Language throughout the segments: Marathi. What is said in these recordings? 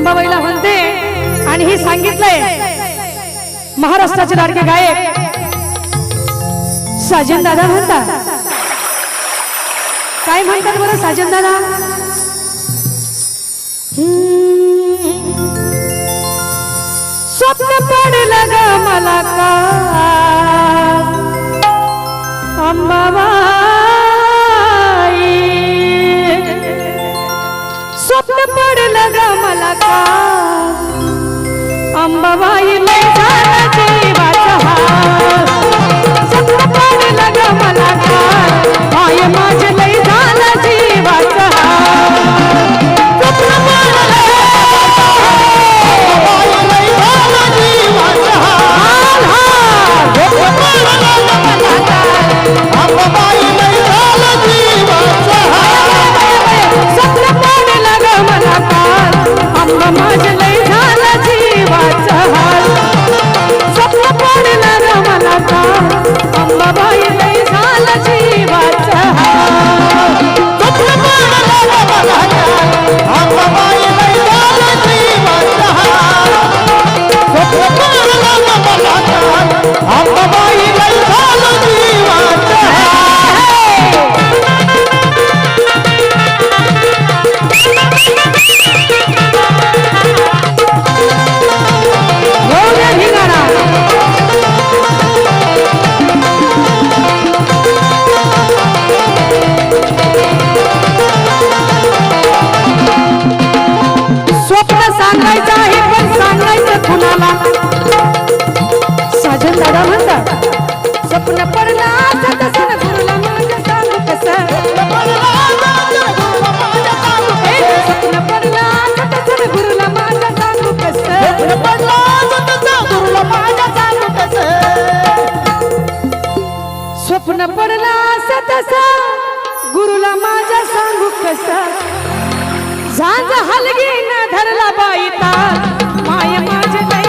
अंबाबाईला म्हणते आणि हे सांगितलंय महाराष्ट्राचे लाडके गायक साजन दादा म्हणतात. काय म्हणतात बरं साजन दादा? स्वप्न पडलं ग मला का? अंबाबाई पडलं ग मला का? अंबाबाई देवाचा झाला पडलं ग मला का? माय माझ আমার कसा? गुरुला माझ्या सांगू कसा? झांज हलगी न धरला बाईता माय माझ्या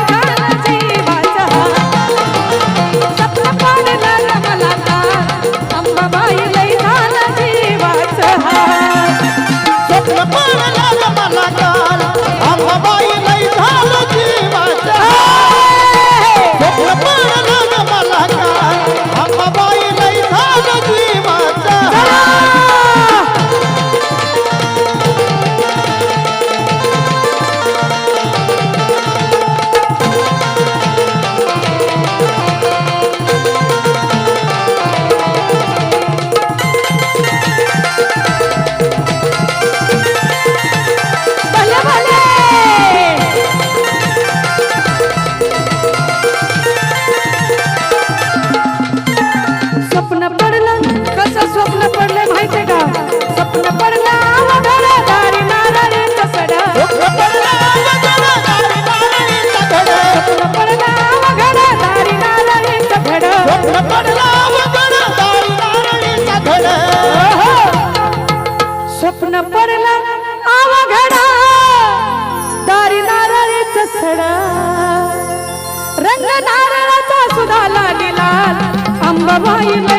अंबाबाई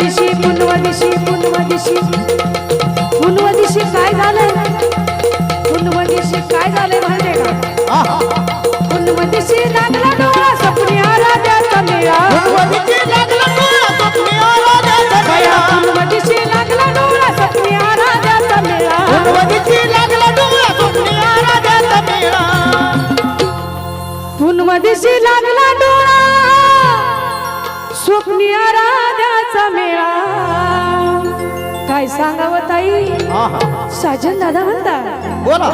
दिशी पुनव दिशी पुनव दिशी पुनव दिशी काय झालंय? पुनव दिशी काय झालंय माहितीये का? पुनव दिशी लागला डोळा सपनी आराध्याचा बया पुनव दिशी लागला डोळा सपनी आराध्याचा मेळा पुनव दिशी लागला डोळा. स्वप्नी आराध्याचा मेळा. काय सांगावं ताई? साजन दादा म्हणता बोला.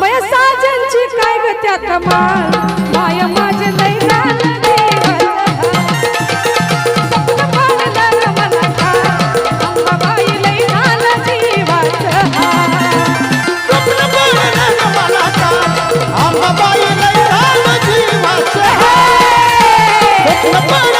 बया साजनची काय ग त्या कमाल? माय माझे नाही Nobody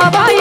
हवाई